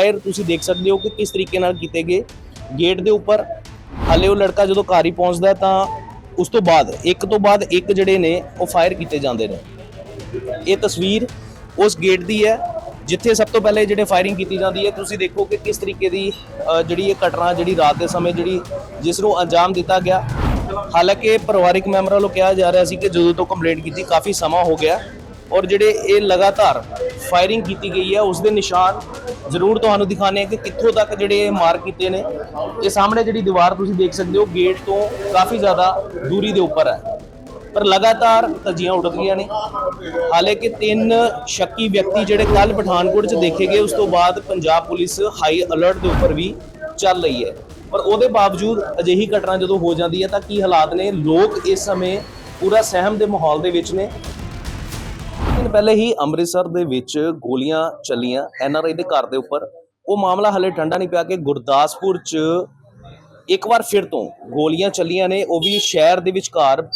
Fire ਤੁਸੀਂ ਦੇਖ ਸਕਦੇ ਹੋ ਕਿ ਕਿਸ ਤਰੀਕੇ ਨਾਲ ਕੀਤੇ ਗਏ। ਗੇਟ ਦੇ ਉੱਪਰ ਹਾਲੇ ਉਹ ਲੜਕਾ ਜਦੋਂ ਘਰ ਹੀ ਪਹੁੰਚਦਾ ਤਾਂ ਉਸ ਤੋਂ ਬਾਅਦ, ਇੱਕ ਤੋਂ ਬਾਅਦ ਇੱਕ ਜਿਹੜੇ ਨੇ, ਉਹ ਫਾਇਰ ਕੀਤੇ ਜਾਂਦੇ ਨੇ। ਇਹ ਤਸਵੀਰ ਉਸ ਗੇਟ ਦੀ ਹੈ, ਜਿੱਥੇ ਸਭ ਤੋਂ ਪਹਿਲੇ ਜਿਹੜੇ ਫਾਇਰਿੰਗ ਕੀਤੀ ਜਾਂਦੀ ਹੈ, ਤੁਸੀਂ ਦੇਖੋ ਕਿ ਕਿਸ ਤਰੀਕੇ ਦੀ ਜਿਹੜੀ ਇਹ ਘਟਨਾ, ਜਿਹੜੀ ਰਾਤ ਦੇ ਸਮੇਂ ਜਿਹੜੀ ਜਿਸ ਨੂੰ ਅੰਜਾਮ ਦਿੱਤਾ ਗਿਆ। ਹਾਲਾਂਕਿ ਪਰਿਵਾਰਿਕ ਮੈਂਬਰਾਂ ਵੱਲੋਂ ਕਿਹਾ ਜਾ ਰਿਹਾ ਸੀ ਕਿ ਜਦੋਂ ਤੋਂ ਕੰਪਲੇਂਟ ਕੀਤੀ, ਕਾਫੀ ਸਮਾਂ ਹੋ ਗਿਆ। ਔਰ ਜਿਹੜੇ ਇਹ ਲਗਾਤਾਰ ਫਾਇਰਿੰਗ ਕੀਤੀ ਗਈ ਹੈ, ਉਸ ਦੇ ਨਿਸ਼ਾਨ ਜ਼ਰੂਰ ਤੁਹਾਨੂੰ ਦਿਖਾਣੇ ਕਿ ਕਿੱਥੋਂ ਤੱਕ ਜਿਹੜੇ ਇਹ ਮਾਰ ਕੀਤੇ ਨੇ। ਇਹ ਸਾਹਮਣੇ ਜਿਹੜੀ ਦੀਵਾਰ ਤੁਸੀਂ ਦੇਖ ਸਕਦੇ ਹੋ, ਗੇਟ ਤੋਂ ਕਾਫੀ ਜ਼ਿਆਦਾ ਦੂਰੀ ਦੇ ਉੱਪਰ ਹੈ। ਪਰ ਲਗਾਤਾਰ ਧੱਜੀਆਂ ਉੱਡ ਰਹੀਆਂ ਨੇ। ਹਾਲੇ ਕਿ ਤਿੰਨ ਸ਼ੱਕੀ ਵਿਅਕਤੀ ਜਿਹੜੇ ਕੱਲ ਪਠਾਨਕੋਟ 'ਚ ਦੇਖੇ ਗਏ, ਉਸ ਤੋਂ ਬਾਅਦ ਪੰਜਾਬ ਪੁਲਿਸ ਹਾਈ ਅਲਰਟ ਦੇ ਉੱਪਰ ਵੀ ਚੱਲ ਰਹੀ ਹੈ। ਪਰ ਉਹਦੇ ਬਾਵਜੂਦ ਅਜਿਹੀ ਘਟਨਾ ਜਦੋਂ ਹੋ ਜਾਂਦੀ ਹੈ, ਤਾਂ ਕੀ ਹਾਲਾਤ ਨੇ? ਲੋਕ ਇਸ ਸਮੇਂ ਪੂਰਾ ਸਹਿਮ ਦੇ ਮਾਹੌਲ ਦੇ ਵਿੱਚ ਨੇ। ਦਿਨ ਪਹਿਲੇ ਹੀ ਅੰਮ੍ਰਿਤਸਰ ਦੇ ਵਿੱਚ ਗੋਲੀਆਂ ਚੱਲੀਆਂ ਐਨਆਰਆਈ ਦੇ ਘਰ ਦੇ ਉੱਪਰ। ਉਹ ਮਾਮਲਾ ਹਲੇ ਠੰਡਾ ਨਹੀਂ ਪਿਆ ਕਿ ਗੁਰਦਾਸਪੁਰ 'ਚ ਇੱਕ ਵਾਰ ਫਿਰ ਤੋਂ ਗੋਲੀਆਂ ਚੱਲੀਆਂ ਨੇ। ਉਹ ਵੀ ਸ਼ਹਿਰ ਦੇ ਵਿਚਕਾਰ।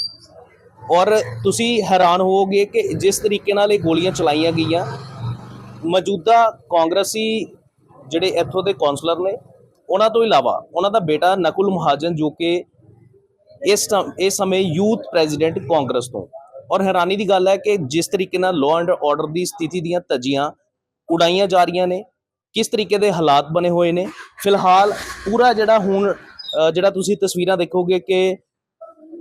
ਔਰ ਤੁਸੀਂ ਹੈਰਾਨ ਹੋਵੋਗੇ ਕਿ ਜਿਸ ਤਰੀਕੇ ਨਾਲ ਇਹ ਗੋਲੀਆਂ ਚਲਾਈਆਂ ਗਈਆਂ। ਮੌਜੂਦਾ ਕਾਂਗਰਸੀ ਜਿਹੜੇ ਇੱਥੋਂ ਦੇ ਕਾਉਂਸਲਰ ਨੇ, ਉਹਨਾਂ ਤੋਂ ਇਲਾਵਾ ਉਹਨਾਂ ਦਾ ਬੇਟਾ ਨਕੁਲ ਮਹਾਜਨ ਜੋ ਕਿ ਇਸ ਟਮ- ਇਸ ਸਮੇਂ ਯੂਥ ਪ੍ਰੈਜ਼ੀਡੈਂਟ ਕਾਂਗਰਸ ਤੋਂ। ਔਰ ਹੈਰਾਨੀ ਦੀ ਗੱਲ ਹੈ ਕਿ ਜਿਸ ਤਰੀਕੇ ਨਾਲ ਲਾਅ ਐਂਡ ਆਰਡਰ ਦੀ ਸਥਿਤੀ ਦੀਆਂ ਧੱਜੀਆਂ ਉਡਾਈਆਂ ਜਾ ਰਹੀਆਂ ਨੇ, ਕਿਸ ਤਰੀਕੇ ਦੇ ਹਾਲਾਤ ਬਣੇ ਹੋਏ ਨੇ, ਫਿਲਹਾਲ ਪੂਰਾ ਜਿਹੜਾ ਹੁਣ ਜਿਹੜਾ ਤੁਸੀਂ ਤਸਵੀਰਾਂ ਦੇਖੋਗੇ ਕਿ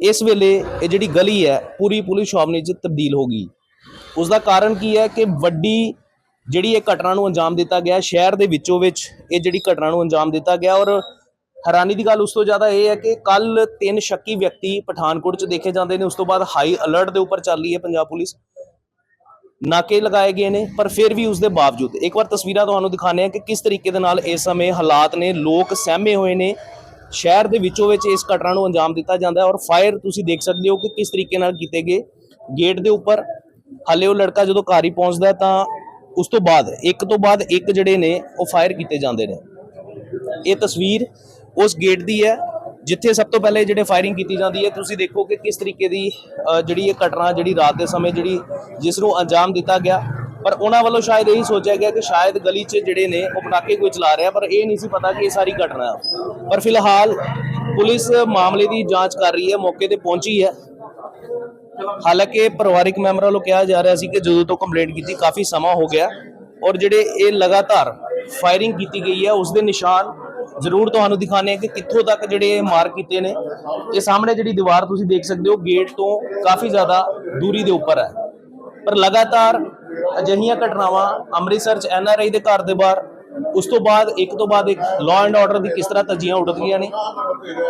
ਇਸ ਵੇਲੇ ਇਹ ਜਿਹੜੀ ਗਲੀ ਹੈ, ਪੂਰੀ ਪੁਲਿਸ ਸ਼ਾਮਨੀ 'ਚ ਤਬਦੀਲ ਹੋ ਗਈ। ਉਸ ਦਾ ਕਾਰਨ ਕੀ ਹੈ ਕਿ ਵੱਡੀ ਜਿਹੜੀ ਇਹ ਘਟਨਾ ਨੂੰ ਅੰਜਾਮ ਦਿੱਤਾ ਗਿਆ, ਸ਼ਹਿਰ ਦੇ ਵਿੱਚੋਂ ਵਿੱਚ ਇਹ ਜਿਹੜੀ ਘਟਨਾ ਨੂੰ ਅੰਜਾਮ ਦਿੱਤਾ ਗਿਆ ਔਰ ਹੈਰਾਨੀ ਦੀ ਗੱਲ ਉਸ ਤੋਂ ਜ਼ਿਆਦਾ ਇਹ ਹੈ ਕਿ ਕੱਲ ਤਿੰਨ ਸ਼ੱਕੀ ਵਿਅਕਤੀ ਪਠਾਨਕੋਟ 'ਚ ਦੇਖੇ ਜਾਂਦੇ ਨੇ, ਉਸ ਤੋਂ ਬਾਅਦ ਹਾਈ ਅਲਰਟ ਦੇ ਉੱਪਰ ਚੱਲ ਰਹੀ ਹੈ ਪੰਜਾਬ ਪੁਲਿਸ। ਨਾਕੇ ਲਗਾਏ ਗਏ ਨੇ, ਪਰ ਫਿਰ ਵੀ ਉਸ ਦੇ ਬਾਵਜੂਦ। ਇੱਕ ਵਾਰ ਤਸਵੀਰਾਂ ਤੁਹਾਨੂੰ ਦਿਖਾਣੇ ਆ ਕਿ ਕਿਸ ਤਰੀਕੇ ਦੇ ਨਾਲ ਇਸ ਸਮੇਂ ਹਾਲਾਤ ਨੇ, ਲੋਕ ਸਹਿਮੇ ਹੋਏ ਨੇ। ਸ਼ਹਿਰ ਦੇ ਵਿੱਚੋਂ ਵਿੱਚ ਇਸ ਘਟਨਾ ਨੂੰ ਅੰਜਾਮ ਦਿੱਤਾ ਜਾਂਦਾ ਹੈ ਔਰ ਫਾਇਰ ਤੁਸੀਂ ਦੇਖ ਸਕਦੇ ਹੋ ਕਿ ਕਿਸ ਤਰੀਕੇ ਨਾਲ ਕੀਤੇ ਗਏ। ਗੇਟ ਦੇ ਉੱਪਰ ਹਾਲੇ ਉਹ ਲੜਕਾ ਜਦੋਂ ਘਰ ਹੀ ਪਹੁੰਚਦਾ ਤਾਂ ਉਸ ਤੋਂ ਬਾਅਦ, ਇੱਕ ਤੋਂ ਬਾਅਦ ਇੱਕ ਜਿਹੜੇ ਨੇ ਉਹ ਫਾਇਰ ਕੀਤੇ ਜਾਂਦੇ ਨੇ। ਇਹ ਤਸਵੀਰ ਉਸ ਗੇਟ ਦੀ ਹੈ, ਜਿੱਥੇ ਸਭ ਤੋਂ ਪਹਿਲੇ ਜਿਹੜੇ ਫਾਇਰਿੰਗ ਕੀਤੀ ਜਾਂਦੀ ਹੈ, ਤੁਸੀਂ ਦੇਖੋ ਕਿ ਕਿਸ ਤਰੀਕੇ ਦੀ ਜਿਹੜੀ ਇਹ ਘਟਨਾ, ਜਿਹੜੀ ਰਾਤ ਦੇ ਸਮੇਂ ਜਿਹੜੀ ਜਿਸ ਨੂੰ ਅੰਜਾਮ ਦਿੱਤਾ ਗਿਆ, ਪਰ ਉਹਨਾਂ ਵੱਲੋਂ ਸ਼ਾਇਦ ਇਹੀ ਸੋਚਿਆ ਗਿਆ ਕਿ ਸ਼ਾਇਦ ਗਲੀ 'ਚ ਜਿਹੜੇ ਨੇ, ਉਹ ਪਟਾਕੇ ਕੋਈ ਚਲਾ ਰਿਹਾ, ਪਰ ਇਹ ਨਹੀਂ ਸੀ ਪਤਾ ਕਿ ਇਹ ਸਾਰੀ ਘਟਨਾ ਹੈ। ਪਰ ਫਿਲਹਾਲ ਪੁਲਿਸ ਮਾਮਲੇ ਦੀ ਜਾਂਚ ਕਰ ਰਹੀ ਹੈ, ਮੌਕੇ ਤੇ ਪਹੁੰਚੀ ਹੈ। ਹਾਲਾਂਕਿ ਪਰਿਵਾਰਿਕ ਮੈਂਬਰਾਂ ਵੱਲੋਂ ਕਿਹਾ ਜਾ ਰਿਹਾ ਸੀ ਕਿ ਜਦੋਂ ਤੋਂ ਕੰਪਲੇਂਟ ਕੀਤੀ, ਕਾਫੀ ਸਮਾਂ ਹੋ ਗਿਆ, ਔਰ ਜਿਹੜੇ ਇਹ ਲਗਾਤਾਰ ਫਾਇਰਿੰਗ ਕੀਤੀ ਗਈ ਹੈ, ਉਸ ਦੇ ਨਿਸ਼ਾਨ ਜ਼ਰੂਰ ਤੁਹਾਨੂੰ ਦਿਖਾਣੇ ਕਿ ਕਿੱਥੋਂ ਤੱਕ ਜਿਹੜੇ ਇਹ ਮਾਰ ਕੀਤੇ ਨੇ। ਇਹ ਸਾਹਮਣੇ ਜਿਹੜੀ ਦੀਵਾਰ ਤੁਸੀਂ ਦੇਖ ਸਕਦੇ ਹੋ, ਗੇਟ ਤੋਂ ਕਾਫੀ ਜ਼ਿਆਦਾ ਦੂਰੀ ਦੇ ਉੱਪਰ ਹੈ। ਪਰ ਲਗਾਤਾਰ ਅਜਿਹੀਆਂ ਘਟਨਾਵਾਂ ਅੰਮ੍ਰਿਤਸਰ ਚ ਐਨਆਰਆਈ ਦੇ ਘਰ ਦੇ ਬਾਹਰ, ਉਸ ਤੋਂ ਬਾਅਦ, ਇੱਕ ਤੋਂ ਬਾਅਦ ਇੱਕ ਲਾਅ ਐਂਡ ਆਰਡਰ ਦੀ ਕਿਸ ਤਰ੍ਹਾਂ ਧੱਜੀਆਂ ਉੱਡ ਰਹੀਆਂ ਨੇ।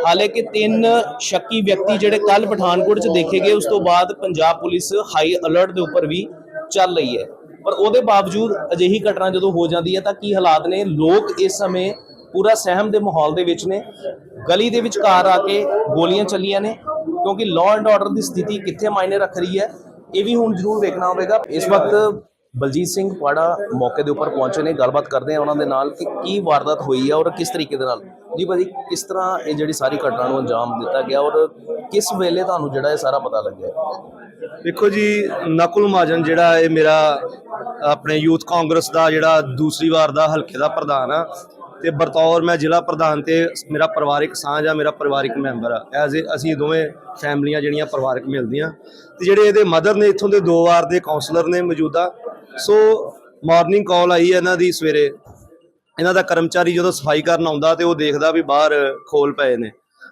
ਹਾਲਾਂਕਿ ਤਿੰਨ ਸ਼ੱਕੀ ਵਿਅਕਤੀ ਜਿਹੜੇ ਕੱਲ ਪਠਾਨਕੋਟ 'ਚ ਦੇਖੇ ਗਏ, ਉਸ ਤੋਂ ਬਾਅਦ ਪੰਜਾਬ ਪੁਲਿਸ ਹਾਈ ਅਲਰਟ ਦੇ ਉੱਪਰ ਵੀ ਚੱਲ ਰਹੀ ਹੈ। ਪਰ ਉਹਦੇ ਬਾਵਜੂਦ ਅਜਿਹੀ ਘਟਨਾ ਜਦੋਂ ਹੋ ਜਾਂਦੀ ਹੈ, ਤਾਂ ਕੀ ਹਾਲਾਤ ਨੇ? ਲੋਕ ਇਸ ਸਮੇਂ ਪੂਰਾ ਸਹਿਮ ਦੇ ਮਾਹੌਲ ਦੇ ਵਿੱਚ ਨੇ। ਗਲੀ ਦੇ ਵਿਚਕਾਰ ਆ ਕੇ ਗੋਲੀਆਂ ਚੱਲੀਆਂ ਨੇ, ਕਿਉਂਕਿ ਲਾਅ ਐਂਡ ਆਰਡਰ ਦੀ ਸਥਿਤੀ ਕਿੱਥੇ ਮਾਇਨੇ ਰੱਖ ਰਹੀ ਹੈ, ਇਹ ਵੀ ਹੁਣ ਜ਼ਰੂਰ ਵੇਖਣਾ ਹੋਵੇਗਾ। ਇਸ ਵਕਤ ਬਲਜੀਤ ਸਿੰਘ ਪਾੜਾ ਮੌਕੇ ਦੇ ਉੱਪਰ ਪਹੁੰਚੇ ਨੇ, ਗੱਲਬਾਤ ਕਰਦੇ ਆ ਉਹਨਾਂ ਦੇ ਨਾਲ ਕਿ ਕੀ ਵਾਰਦਾਤ ਹੋਈ ਹੈ ਔਰ ਕਿਸ ਤਰੀਕੇ ਦੇ ਨਾਲ। ਜੀ ਭਾਜੀ, ਕਿਸ ਤਰ੍ਹਾਂ ਇਹ ਜਿਹੜੀ ਸਾਰੀ ਘਟਨਾ ਨੂੰ ਅੰਜਾਮ ਦਿੱਤਾ ਗਿਆ ਔਰ ਕਿਸ ਵੇਲੇ ਤੁਹਾਨੂੰ ਜਿਹੜਾ ਇਹ ਸਾਰਾ ਪਤਾ ਲੱਗਿਆ? ਦੇਖੋ ਜੀ, ਨਕੁਲ ਮਹਾਜਨ ਜਿਹੜਾ ਇਹ ਮੇਰਾ ਆਪਣੇ ਯੂਥ ਕਾਂਗਰਸ ਦਾ ਜਿਹੜਾ ਦੂਸਰੀ ਵਾਰ ਦਾ ਹਲਕੇ ਦਾ ਪ੍ਰਧਾਨ ਆ ਤੇ ਬਤੌਰ ਮੈਂ ਜ਼ਿਲ੍ਹਾ ਪ੍ਰਧਾਨ ਤੇ ਮੇਰਾ ਪਰਿਵਾਰਿਕ ਸਾਂਝ ਆ, ਮੇਰਾ ਪਰਿਵਾਰਿਕ ਮੈਂਬਰ ਆ। ਐਜ਼ ਅਸੀਂ ਦੋਵੇਂ ਫੈਮਲੀਆਂ ਜਿਹੜੀਆਂ ਪਰਿਵਾਰਿਕ ਮਿਲਦੀਆਂ। ਤੇ ਜਿਹੜੇ ਇਹਦੇ ਮਦਰ ਨੇ, ਇੱਥੋਂ ਦੇ ਦੋ ਵਾਰ ਦੇ ਕਾਉਂਸਲਰ ਨੇ ਮੌਜੂਦਾ। ਸੋ ਮਾਰਨਿੰਗ ਕਾਲ ਆਈ ਹੈ ਇਹਨਾਂ ਦੀ ਸਵੇਰੇ। ਇਹਨਾਂ ਦਾ ਕਰਮਚਾਰੀ ਜਦੋਂ ਸਫ਼ਾਈ ਕਰਨ ਆਉਂਦਾ ਤੇ ਉਹ ਦੇਖਦਾ ਵੀ ਬਾਹਰ ਖੋਲ ਪਏ ਨੇ।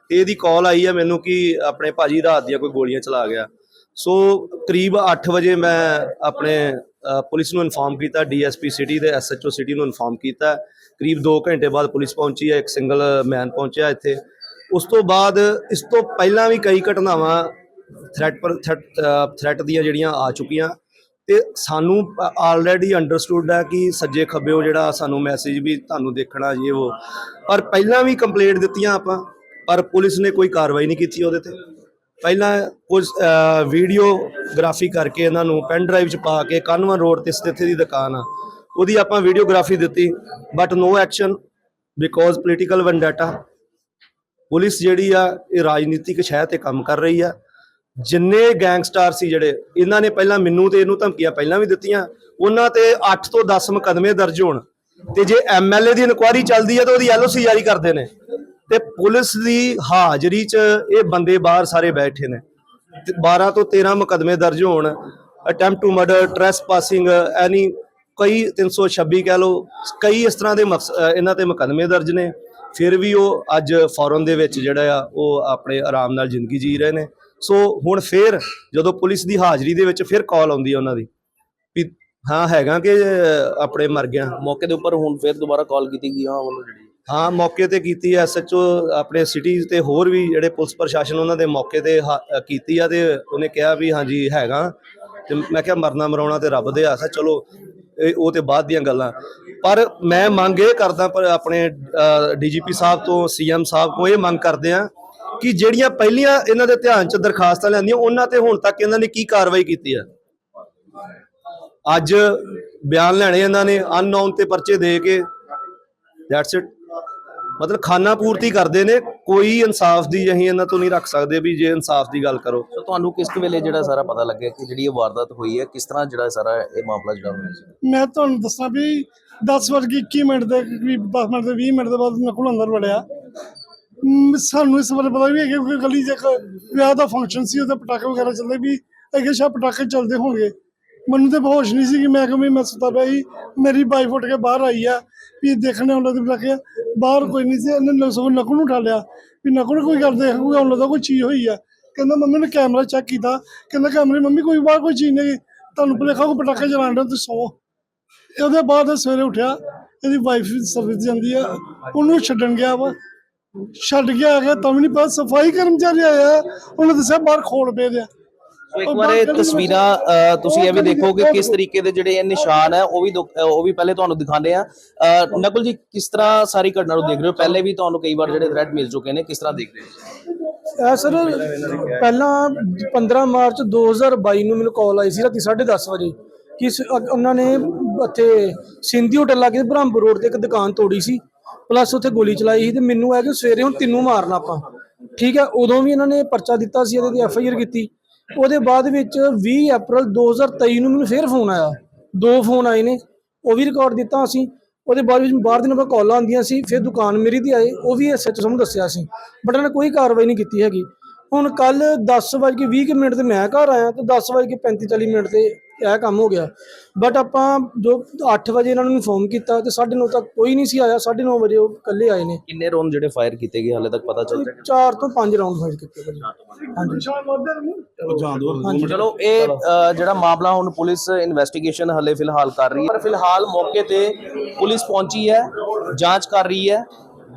ਤੇ ਇਹਦੀ ਕਾਲ ਆਈ ਹੈ ਮੈਨੂੰ ਕਿ ਆਪਣੇ ਭਾਜੀ ਰਾਤ ਦੀਆਂ ਕੋਈ ਗੋਲੀਆਂ ਚਲਾ ਗਿਆ। ਸੋ ਕਰੀਬ 8 ਵਜੇ ਮੈਂ ਆਪਣੇ ਪੁਲਿਸ ਨੂੰ ਇਨਫਾਰਮ ਕੀਤਾ, ਡੀਐਸਪੀ ਸਿਟੀ ਦੇ ਐਸਐਚਓ ਸਿਟੀ ਨੂੰ ਇਨਫਾਰਮ ਕੀਤਾ। ਕਰੀਬ 2 ਘੰਟੇ ਬਾਅਦ ਪੁਲਿਸ ਪਹੁੰਚੀ ਹੈ, ਇੱਕ ਸਿੰਗਲ ਮੈਨ ਪਹੁੰਚਿਆ ਇੱਥੇ। ਉਸ ਤੋਂ ਬਾਅਦ ਇਸ ਤੋਂ ਪਹਿਲਾਂ ਵੀ ਕਈ ਘਟਨਾਵਾਂ ਥ੍ਰੈਟ ਪਰ ਥ੍ਰੈਟ ਦੀਆਂ ਜਿਹੜੀਆਂ ਆ ਚੁੱਕੀਆਂ। ਤੇ ਸਾਨੂੰ ਆਲਰੇਡੀ ਅੰਡਰਸਟੂਡ ਹੈ ਕਿ ਸੱਜੇ ਖੱਬੇਓ ਜਿਹੜਾ ਸਾਨੂੰ ਮੈਸੇਜ ਵੀ ਤੁਹਾਨੂੰ ਦੇਖਣਾ ਜੀ ਉਹ। ਪਰ ਪਹਿਲਾਂ ਵੀ ਕੰਪਲੇਂਟ ਦਿੱਤੀਆਂ ਆਪਾਂ, ਪਰ ਪੁਲਿਸ ਨੇ ਕੋਈ ਕਾਰਵਾਈ ਨਹੀਂ ਕੀਤੀ ਉਹਦੇ ਤੇ। ਪਹਿਲਾਂ ਕੁਝ ਵੀਡੀਓਗ੍ਰਾਫੀ ਕਰਕੇ ਇਹਨਾਂ ਨੂੰ ਪੈਨ ਡਰਾਈਵ ਚ ਪਾ ਕੇ ਕਾਨਵਨ ਰੋਡ ਤੇ ਸਥਿਤ ਦੀ ਦੁਕਾਨ ਆ। ਉਹਦੀ ਆਪਾਂ ਵੀਡੀਓਗ੍ਰਾਫੀ ਦਿੱਤੀ but no action because political vendetta police ਜਿਹੜੀ ਆ, ਇਹ ਰਾਜਨੀਤਿਕ ਸ਼ਹਿ ਤੇ ਕੰਮ ਕਰ ਰਹੀ ਆ। ਜਿੰਨੇ ਗੈਂਗਸਟਰ ਸੀ ਜਿਹੜੇ, ਇਹਨਾਂ ਨੇ ਪਹਿਲਾਂ ਮੈਨੂੰ ਤੇ ਇਹਨੂੰ ਧਮਕੀਆਂ ਪਹਿਲਾਂ ਵੀ ਦਿੱਤੀਆਂ। ਉਹਨਾਂ ਤੇ 8 ਤੋਂ 10 ਮੁਕਦਮੇ ਦਰਜ ਹੋਣ। ਤੇ ਜੇ ਐਮਐਲਏ ਦੀ ਇਨਕੁਆਇਰੀ ਚੱਲਦੀ ਹੈ ਤਾਂ ਉਹਦੀ ਐਲਓਸੀ ਜਾਰੀ ਕਰਦੇ ਨੇ। ਤੇ ਪੁਲਿਸ ਦੀ ਹਾਜ਼ਰੀ 'ਚ ਇਹ ਬੰਦੇ ਬਾਹਰ ਸਾਰੇ ਬੈਠੇ ਨੇ। ਤੇ 12 ਤੋਂ 13 ਮੁਕਦਮੇ ਦਰਜ ਹੋਣ ਅਟੈਂਪਟ ਟੂ ਮਰਡਰ ਟ੍ਰੈਸਪਾਸਿੰਗ ਐਨੀ ਕਈ 326 ਕਹਿ ਲਓ, ਕਈ ਇਸ ਤਰ੍ਹਾਂ ਦੇ ਇਹਨਾਂ ਤੇ ਮੁਕਦਮੇ ਦਰਜ ਨੇ। ਫਿਰ ਵੀ ਉਹ ਅੱਜ ਫੌਰਨ ਦੇ ਵਿੱਚ ਜਿਹੜਾ ਆ, ਉਹ ਆਪਣੇ ਆਰਾਮ ਨਾਲ ਜ਼ਿੰਦਗੀ ਜੀ ਰਹੇ ਨੇ। ਸੋ ਹੁਣ ਫਿਰ ਜਦੋਂ ਪੁਲਿਸ ਦੀ ਹਾਜ਼ਰੀ ਦੇ ਵਿੱਚ ਫਿਰ ਕਾਲ ਆਉਂਦੀ ਹੈ ਉਹਨਾਂ ਦੀ ਵੀ ਹਾਂ, ਹੈਗਾ ਕਿ ਆਪਣੇ ਮਰ ਗਿਆ। ਮੌਕੇ ਦੇ ਉੱਪਰ ਹੁਣ ਫਿਰ ਦੁਬਾਰਾ ਕਾਲ ਕੀਤੀ ਗਈ ਉਹਨਾਂ ਵੱਲੋਂ ਜਿਹੜੀ ਹਾਂ, ਮੌਕੇ ਤੇ ਕੀਤੀ ਐ ਐਸਐਚਓ ਆਪਣੇ ਸਿਟੀਜ਼ ਤੇ ਹੋਰ ਵੀ ਜਿਹੜੇ ਪੁਲਿਸ ਪ੍ਰਸ਼ਾਸਨ ਉਹਨਾਂ ਦੇ ਮੌਕੇ ਤੇ ਹਾ- ਕੀਤੀ ਆ ਤੇ ਉਹਨੇ ਕਿਹਾ ਵੀ ਹਾਂਜੀ ਹੈਗਾ। ਤੇ ਮੈਂ ਕਿਹਾ ਮਰਨਾ ਮਰਾਉਣਾ ਤੇ ਰੱਬ ਦੇ ਹੱਥ ਆ ਚਲੋ, ਇਹ, ਉਹ ਤੇ ਬਾਅਦ ਦੀਆਂ ਗੱਲਾਂ। ਪਰ ਮੈਂ ਮੰਗ ਇਹ ਕਰਦਾ ਪਰ ਆਪਣੇ ਡੀਜੀਪੀ ਸਾਹਿਬ ਤੋਂ ਸੀਐਮ ਸਾਹਿਬ ਤੋਂ ਇਹ ਮੰਗ ਕਰਦੇ ਆ ਕਿ ਜਿਹੜੀਆਂ ਪਹਿਲੀਆਂ ਇਹਨਾਂ ਦੇ ਧਿਆਨ ਚ ਦਰਖਾਸਤਾਂ ਲੈਂਦੀਆਂ, ਉਹਨਾਂ ਤੇ ਹੁਣ ਤੱਕ ਇਹਨਾਂ ਨੇ ਕੀ ਕਾਰਵਾਈ ਕੀਤੀ ਆ ਅੱਜ ਬਿਆਨ ਲੈਣੇ ਇਹਨਾਂ ਨੇ, ਅਨਨੋਨ ਤੇ ਪਰਚੇ ਦੇ ਕੇ ਦੈਟਸ ਇਟ ਮਤਲਬ ਖਾਨਾ ਪੂਰਤੀ ਕਰਦੇ ਨੇ ਕੋਈ ਇਨਸਾਫ ਦੀ ਅਸੀਂ ਇਹਨਾਂ ਤੋਂ ਨਹੀਂ ਰੱਖ ਸਕਦੇ ਵੀ ਜੇ ਇਨਸਾਫ ਦੀ ਗੱਲ ਕਰੋ। ਸੋ ਤੁਹਾਨੂੰ ਕਿਸ ਵੇਲੇ ਜਿਹੜਾ ਸਾਰਾ ਪਤਾ ਲੱਗਿਆ ਕਿ ਜਿਹੜੀ ਇਹ ਵਾਰਦਾਤ ਹੋਈ ਹੈ ਕਿਸ ਤਰ੍ਹਾਂ ਜਿਹੜਾ ਸਾਰਾ ਇਹ ਮਾਮਲਾ ਜਿਹੜਾ ਹੋਇਆ ਸੀ? ਮੈਂ ਤੁਹਾਨੂੰ ਦੱਸਾਂ ਵੀ 10 ਵਜੇ 21 ਮਿੰਟ ਦੇ ਕਰੀਬ 10 ਮਿੰਟ ਦੇ 20 ਮਿੰਟ ਦੇ ਬਾਅਦ ਨਕੁਲ ਅੰਦਰ ਵੜਿਆ। ਮ, ਸਾਨੂੰ ਇਸ ਬਾਰੇ ਪਤਾ ਵੀ ਹੈ ਕਿ ਕੋਈ ਗਲੀ ਇੱਕ ਵਿਆਹ ਦਾ ਫੰਕਸ਼ਨ ਸੀ ਉਹਦੇ ਪਟਾਕੇ ਵਗੈਰਾ ਚੱਲਦੇ ਵੀ ਅੱਗੇ ਸ਼ਾਇਦ ਪਟਾਕੇ ਚੱਲਦੇ ਹੋਣਗੇ। ਮੈਨੂੰ ਤੇ ਹੋਸ਼ ਨਹੀਂ ਸੀ ਕਿ ਮੈਂ ਕਿਵੇਂ ਮੈਂ ਸੁੱਤਾ ਪਿਆ ਸੀ। ਮੇਰੀ ਵਾਈਫ ਉੱਠ ਕੇ ਬਾਹਰ ਆਈ ਆ ਵੀ ਦੇਖਣੇ ਉਹਨਾਂ ਦੇ ਪਟਾਕੇ ਆ। ਬਾਹਰ ਕੋਈ ਨਹੀਂ ਸੀ। ਇਹਨੇ ਸਗੋਂ ਨਕੂ ਨੂੰ ਉਠਾ ਲਿਆ। ਵੀ ਨਕੂ ਨੂੰ ਕੋਈ ਗੱਲ ਦੇਖ, ਕੋਈ ਉਹਨਾਂ ਦਾ ਕੋਈ ਚੀਜ਼ ਹੋਈ ਆ। ਕਹਿੰਦਾ, ਮੰਮੀ ਨੇ ਕੈਮਰਾ ਚੈੱਕ ਕੀਤਾ। ਕਹਿੰਦਾ ਕੈਮਰੇ ਮੰਮੀ, ਕੋਈ ਬਾਹਰ ਕੋਈ ਚੀਜ਼ ਨਹੀਂ ਤੁਹਾਨੂੰ ਭੁਲੇਖਾ, ਕੋਈ ਪਟਾਕੇ ਚਲਾਉਣ ਦੇ ਤੁਸੀਂ ਸੌਂ। ਉਹਦੇ ਬਾਅਦ ਸਵੇਰੇ ਉੱਠਿਆ। ਇਹਦੀ ਵਾਈਫ ਸਰਵਿਸ ਜਾਂਦੀ ਆ। ਉਹਨੂੰ ਛੱਡਣ ਗਿਆ ਵਾ। ਛੱਡ ਕੇ ਆ ਗਿਆ। ਤਾਂ ਵੀ ਨਹੀਂ ਪਤਾ, ਸਫ਼ਾਈ ਕਰਮਚਾਰੀ ਆਇਆ। ਉਹਨੇ ਦੱਸਿਆ, ਬਾਹਰ ਖੋਲ ਪਏ ਦੇ ਸੋ ਇੱਕ ਵਾਰ ਇਹ ਤਸਵੀਰਾਂ ਤੁਸੀਂ। ਇਹ ਵੀ ਦੇਖੋ ਕਿ ਕਿਸ ਤਰੀਕੇ ਦੇ ਜਿਹੜੇ ਇਹ ਨਿਸ਼ਾਨ ਹੈ ਉਹ ਵੀ ਉਹ ਵੀ ਪਹਿਲੇ ਤੁਹਾਨੂੰ ਦਿਖਾਉਂਦੇ ਆ। ਨਕੁਲ ਜੀ ਕਿਸ ਤਰ੍ਹਾਂ ਸਾਰੀ ਘਟਨਾ ਨੂੰ ਦੇਖ ਰਹੇ ਹੋ? ਪਹਿਲੇ ਵੀ ਤੁਹਾਨੂੰ ਕਈ ਵਾਰ ਜਿਹੜੇ ਥ੍ਰੈਟ ਮਿਲ ਚੁੱਕੇ ਨੇ ਕਿਸ ਤਰ੍ਹਾਂ ਦੇਖ ਰਹੇ ਹੋ ਸਰ ਪਹਿਲਾਂ 15 ਮਾਰਚ 2022 ਨੂੰ ਮੈਨੂੰ ਕਾਲ ਆਈ ਸੀ ਰਾਤੀ 10:30 ਵਜੇ ਕਿ ਉਹਨਾਂ ਨੇ ਇੱਥੇ ਸਿੰਧੀ ਹੋਟਲ ਲਾਗੇ ਬ੍ਰਹਮਪੁਰ ਰੋਡ ਤੇ ਇੱਕ ਦੁਕਾਨ ਤੋੜੀ ਸੀ। ਪਲੱਸ ਉੱਥੇ ਗੋਲੀ ਚਲਾਈ ਸੀ ਤੇ ਮੈਨੂੰ ਹੈ ਕਿ ਸਵੇਰੇ ਹੁਣ ਤੈਨੂੰ ਮਾਰਨਾ ਆਪਾਂ। ਠੀਕ ਹੈ ਉਦੋਂ ਵੀ ਇਹਨਾਂ ਨੇ ਪਰਚਾ ਦਿੱਤਾ ਸੀ ਇਹਦੇ ਤੇ ਐਫ ਆਈ ਆਰ ਕੀਤੀ। ਉਹਦੇ ਬਾਅਦ ਵਿੱਚ 20 ਅਪ੍ਰੈਲ 2023 ਨੂੰ ਮੈਨੂੰ ਫੇਰ ਫੋਨ ਆਇਆ। ਦੋ ਫੋਨ ਆਏ ਨੇ, ਉਹ ਵੀ ਰਿਕਾਰਡ ਦਿੱਤਾ ਅਸੀਂ। ਉਹਦੇ ਬਾਅਦ ਵਿੱਚ ਬਾਹਰ ਦਿਨ ਬਾਅਦ ਕਾਲਾਂ ਆਉਂਦੀਆਂ ਸੀ, ਫਿਰ ਦੁਕਾਨ ਮੇਰੀ ਦੀ ਆਏ, ਉਹ ਵੀ ਐਸਐਚ ਨੂੰ ਦੱਸਿਆ ਸੀ। ਬਟ ਇਹਨਾਂ ਨੇ ਕੋਈ ਕਾਰਵਾਈ ਨਹੀਂ ਕੀਤੀ ਹੈਗੀ। ਹੁਣ ਕੱਲ 10 ਵਜੇ ਕੇ 20 ਕੁ ਮਿੰਟ ਤੇ ਮੈਂ ਘਰ ਆਇਆ ਤੇ 10 ਵਜੇ ਕੇ 35 40 ਮਿੰਟ ਤੇ ਇਹ ਕੰਮ ਹੋ ਗਿਆ। ਬਟ ਆਪਾਂ ਜੋ 8 ਵਜੇ ਇਹਨਾਂ ਨੂੰ ਇਨਫੋਰਮ ਕੀਤਾ ਤੇ 9:30 ਤੱਕ ਕੋਈ ਨਹੀਂ ਸੀ ਆਇਆ 9:30 ਵਜੇ ਉਹ ਇਕੱਲੇ ਆਏ ਨੇ। ਕਿੰਨੇ ਰੌਂਡ ਜਿਹੜੇ ਫਾਇਰ ਕੀਤੇ ਗਏ ਹਾਲੇ ਤੱਕ ਪਤਾ ਚੱਲ ਰਿਹਾ? 4 ਤੋਂ 5 ਰਾਉਂਡ ਫਾਇਰ ਕੀਤੇ ਗਏ। ਹਾਂਜੀ। ਹਾਂਜੀ। ਚਲੋ ਇਹ ਅ, ਜਿਹੜਾ ਮਾਮਲਾ ਹੁਣ ਪੁਲਿਸ ਇਨਵੈਸਟੀਗੇਸ਼ਨ ਹਲੇ ਫਿਲਹਾਲ ਕਰ ਰਹੀ ਹੈ। ਪਰ ਫਿਲਹਾਲ ਮੌਕੇ ਤੇ ਪੁਲਿਸ ਪਹੁੰਚੀ ਹੈ ਜਾਂਚ ਕਰ ਰਹੀ ਹੈ।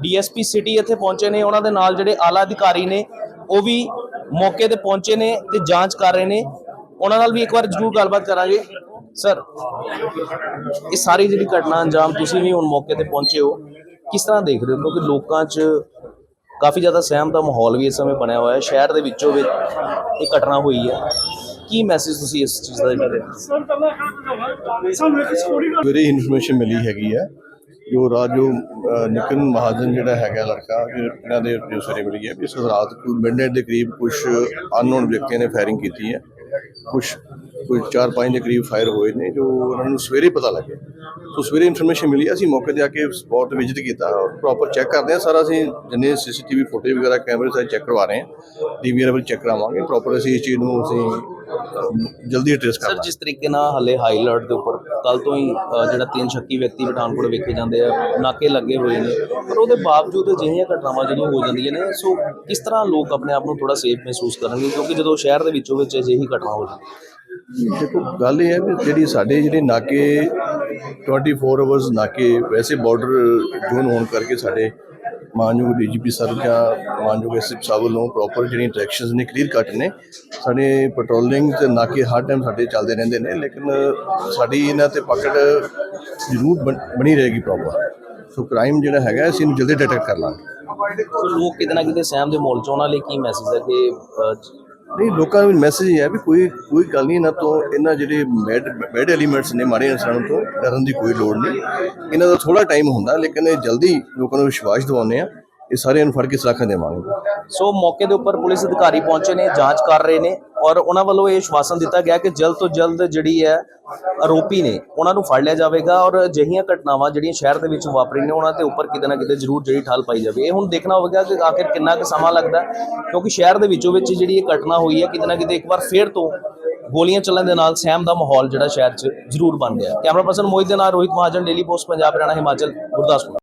ਡੀਐਸਪੀ ਸਿਟੀ ਇੱਥੇ ਪਹੁੰਚੇ ਨੇ ਉਹਨਾਂ ਦੇ ਨਾਲ ਜਿਹੜੇ ਆਲਾ ਅਧਿਕਾਰੀ ਨੇ ਉਹ ਵੀ ਮੌਕੇ ਤੇ ਪਹੁੰਚੇ ਨੇ ਤੇ ਜਾਂਚ ਕਰ ਰਹੇ ਨੇ। ਉਹਨਾਂ ਨਾਲ ਵੀ ਇੱਕ ਵਾਰ ਜ਼ਰੂਰ ਗੱਲਬਾਤ ਕਰਾਂਗੇ। ਸਰ ਇਹ ਸਾਰੀ ਜਿਹੜੀ ਘਟਨਾ ਅੰਜਾਮ ਤੁਸੀਂ ਵੀ ਹੁਣ ਮੌਕੇ ਤੇ ਪਹੁੰਚੇ ਹੋ ਕਿਸ ਤਰ੍ਹਾਂ ਦੇਖ ਰਹੇ ਹੋ? ਕਿਉਂਕਿ ਲੋਕਾਂ 'ਚ ਕਾਫੀ ਜ਼ਿਆਦਾ ਸਹਿਮ ਦਾ ਮਾਹੌਲ ਵੀ ਇਸ ਸਮੇਂ ਬਣਿਆ ਹੋਇਆ ਹੈ। ਸ਼ਹਿਰ ਦੇ ਵਿੱਚੋਂ ਵਿੱਚ ਇਹ ਘਟਨਾ ਹੋਈ ਹੈ। ਕੀ ਮੈਸੇਜ ਤੁਸੀਂ ਇਸ ਚੀਜ਼ ਦਾ ਦੇ ਰਹੇ ਹੋ? ਸਰ ਪਹਿਲਾਂ ਸਾਨੂੰ ਇੱਕ ਸਟੋਰੀ ਸਵੇਰੇ ਇਨਫੋਰਮੇਸ਼ਨ ਮਿਲੀ ਹੈਗੀ ਹੈ ਜੋ ਰਾਜੂ ਨਿਕਨ ਮਹਾਜਨ ਜਿਹੜਾ ਹੈਗਾ ਲੜਕਾ ਇਹਨਾਂ ਦੇ ਜੋ ਮਿਲੀ ਹੈ ਵੀ ਇਸ ਰਾਤ ਕੋਈ ਮਿਡਨਾਈਟ ਦੇ ਕਰੀਬ ਕੁਝ ਅਨਨੋਨ ਵਿਅਕਤੀਆਂ ਨੇ ਫਾਇਰਿੰਗ ਕੀਤੀ ਹੈ। ਕੁਝ ਕੋਈ 4-5 ਦੇ ਕਰੀਬ ਫਾਇਰ ਹੋਏ ਨੇ ਜੋ ਉਹਨਾਂ ਨੂੰ ਸਵੇਰੇ ਪਤਾ ਲੱਗਿਆ ਸੋ ਸਵੇਰੇ ਇਨਫੋਰਮੇਸ਼ਨ ਮਿਲੀ ਅਸੀਂ ਮੌਕੇ ਤੇ ਆ ਕੇ ਸਪੌਟ ਵਿਜ਼ਿਟ ਕੀਤਾ ਔਰ ਪ੍ਰੋਪਰ ਚੈੱਕ ਕਰਦੇ ਹਾਂ। ਸਾਰਾ ਅਸੀਂ ਜਿੰਨੇ ਸੀਸੀਟੀਵੀ ਫੁਟੇਜ ਵਗੈਰਾ ਕੈਮਰੇ ਸਾਰੇ ਚੈੱਕ ਕਰਵਾ ਰਹੇ ਹਾਂ। ਡੀਵੀਆਰ ਵੀ ਚੈੱਕ ਕਰਾਵਾਂਗੇ। ਪ੍ਰੋਪਰ ਅਸੀਂ ਇਸ ਚੀਜ਼ ਨੂੰ ਅਸੀਂ ਜਲਦੀ ਟ੍ਰੇਸ ਕਰ ਸਰ ਜਿਸ ਤਰੀਕੇ ਨਾਲ ਹਲੇ ਹਾਈ ਅਲਰਟ ਦੇ ਉੱਪਰ ਕੱਲ ਤੋਂ ਹੀ ਜਿਹੜਾ ਤਿੰਨ ਸ਼ੱਕੀ ਵਿਅਕਤੀ ਪਠਾਨਕੋਟ ਵੇਖੇ ਜਾਂਦੇ ਆ, ਨਾਕੇ ਲੱਗੇ ਹੋਏ ਨੇ। ਪਰ ਉਹਦੇ ਬਾਵਜੂਦ ਅਜਿਹੀਆਂ ਘਟਨਾਵਾਂ ਜਦੋਂ ਹੋ ਜਾਂਦੀਆਂ ਨੇ, ਸੋ ਕਿਸ ਤਰ੍ਹਾਂ ਲੋਕ ਆਪਣੇ ਆਪ ਨੂੰ ਥੋੜਾ ਸੇਫ ਮਹਿਸੂਸ ਕਰਨਗੇ? ਕਿਉਂਕਿ ਜਦੋਂ ਸ਼ਹਿਰ ਦੇ ਵਿੱਚੋਂ ਵਿੱਚ ਅਜਿਹੀ ਘਟਨਾ ਹੋ ਜਾਂਦੀ ਹੈ। ਦੇਖੋ, ਗੱਲ ਇਹ ਹੈ ਵੀ ਜਿਹੜੀ ਸਾਡੇ ਜਿਹੜੇ ਨਾਕੇ 24 ਆਵਰਸ ਨਾਕੇ, ਵੈਸੇ ਬਾਰਡਰ ਜ਼ੋਨ ਹੋਣ ਕਰਕੇ ਸਾਡੇ ਮਾਨਯੋਗ ਡੀਜੀਪੀ ਸਰ ਜਾਂ ਮਾਨਯੋਗ ਐਸਐਪ ਸਾਹਿਬ ਵੱਲੋਂ ਪ੍ਰੋਪਰ ਜਿਹੜੀ ਇੰਟਰੈਕਸ਼ਨਸ ਨੇ ਕਲੀਅਰ ਕੱਟ ਨੇ, ਸਾਡੇ ਪੈਟਰੋਲਿੰਗ ਤੇ ਨਾਕੇ ਹਰ ਟਾਈਮ ਸਾਡੇ ਚੱਲਦੇ ਰਹਿੰਦੇ ਨੇ, ਲੇਕਿਨ ਸਾਡੀ ਇਹਨਾਂ ਤੇ ਪਕੜ ਜ਼ਰੂਰ ਬਣ- ਬਣੀ ਰਹੇਗੀ ਪ੍ਰੋਪਰ ਸੋ ਕ੍ਰਾਈਮ ਜਿਹੜਾ ਹੈਗਾ, ਅਸੀਂ ਇਹਨੂੰ ਜਲਦੀ ਡਿਟੈਕਟ ਕਰ ਲਾਂਗੇ। ਲੋਕ ਕਿਤੇ ਨਾ ਕਿਤੇ ਸਹਿਮ ਦੇ ਮੋਲ ਚ ਉਹਨਾਂ ਲਈ ਕੀ ਮੈਸੇਜ ਹੈ ਕਿ ਨਹੀਂ, ਲੋਕਾਂ ਨੂੰ ਮੈਸੇਜ ਇਹ ਹੈ ਵੀ ਕੋਈ ਕੋਈ ਗੱਲ ਨਹੀਂ, ਇਹਨਾਂ ਤੋਂ ਇਹਨਾਂ ਜਿਹੜੇ ਬੈਡ ਬੈਡ ਐਲੀਮੈਂਟਸ ਨੇ ਮਾੜੇ ਇਨਸਾਨ ਤੋਂ, ਡਰਨ ਦੀ ਕੋਈ ਲੋੜ ਨਹੀਂ। ਇਹਨਾਂ ਦਾ ਥੋੜਾ ਟਾਈਮ ਹੁੰਦਾ, ਲੇਕਿਨ ਇਹ ਜਲਦੀ ਲੋਕਾਂ ਨੂੰ ਵਿਸ਼ਵਾਸ ਦਿਵਾਉਂਦੇ ਆ। ਇਹ ਸਾਰਿਆਂ ਨੂੰ ਫੜ ਕੇ ਸਲਾਖਾਂ ਦੇਵਾਂਗੇ। ਸੋ ਮੌਕੇ ਦੇ ਉੱਪਰ ਪੁਲਿਸ ਅਧਿਕਾਰੀ ਪਹੁੰਚੇ ਨੇ, ਜਾਂਚ ਕਰ ਰਹੇ ਨੇ ਔਰ ਉਹਨਾਂ ਵੱਲੋਂ ਇਹ ਆਸ਼ਵਾਸਨ ਦਿੱਤਾ ਗਿਆ ਕਿ ਜਲਦ ਤੋਂ ਜਲਦ ਜਿਹੜੀ ਹੈ ਆਰੋਪੀ ਨੇ ਉਹਨਾਂ ਨੂੰ ਫੜ ਲਿਆ ਜਾਵੇਗਾ ਔਰ ਅਜਿਹੀਆਂ ਘਟਨਾਵਾਂ ਜਿਹੜੀਆਂ ਸ਼ਹਿਰ ਦੇ ਵਿੱਚ ਵਾਪਰੀ ਨੇ, ਉਹਨਾਂ ਦੇ ਉੱਪਰ ਕਿਤੇ ਨਾ ਕਿਤੇ ਜ਼ਰੂਰ ਜਿਹੜੀ ਠੱਲ ਪਾਈ ਜਾਵੇ। ਇਹ ਹੁਣ ਦੇਖਣਾ ਹੋਵੇਗਾ ਕਿ ਆਖਿਰ ਕਿੰਨਾ ਕੁ ਸਮਾਂ ਲੱਗਦਾ ਕਿਉਂਕਿ ਸ਼ਹਿਰ ਦੇ ਵਿੱਚੋਂ ਵਿੱਚ ਜਿਹੜੀ ਇਹ ਘਟਨਾ ਹੋਈ ਹੈ, ਕਿਤੇ ਨਾ ਕਿਤੇ ਇੱਕ ਵਾਰ ਫੇਰ ਤੋਂ ਗੋਲੀਆਂ ਚੱਲਣ ਦੇ ਨਾਲ ਸਹਿਮ ਦਾ ਮਾਹੌਲ ਜਿਹੜਾ ਸ਼ਹਿਰ 'ਚ ਜ਼ਰੂਰ ਬਣ ਗਿਆ ਕੈਮਰਾ ਪਰਸਨ ਮੋਹਿਤ ਦੇ ਨਾਲ ਰੋਹਿਤ ਮਹਾਜਨ, ਡੇਲੀ ਪੋਸਟ, ਪੰਜਾਬ ਹਰਿਆਣਾ, ਹਿਮਾਚਲ, ਗੁਰਦਾਸਪੁਰ।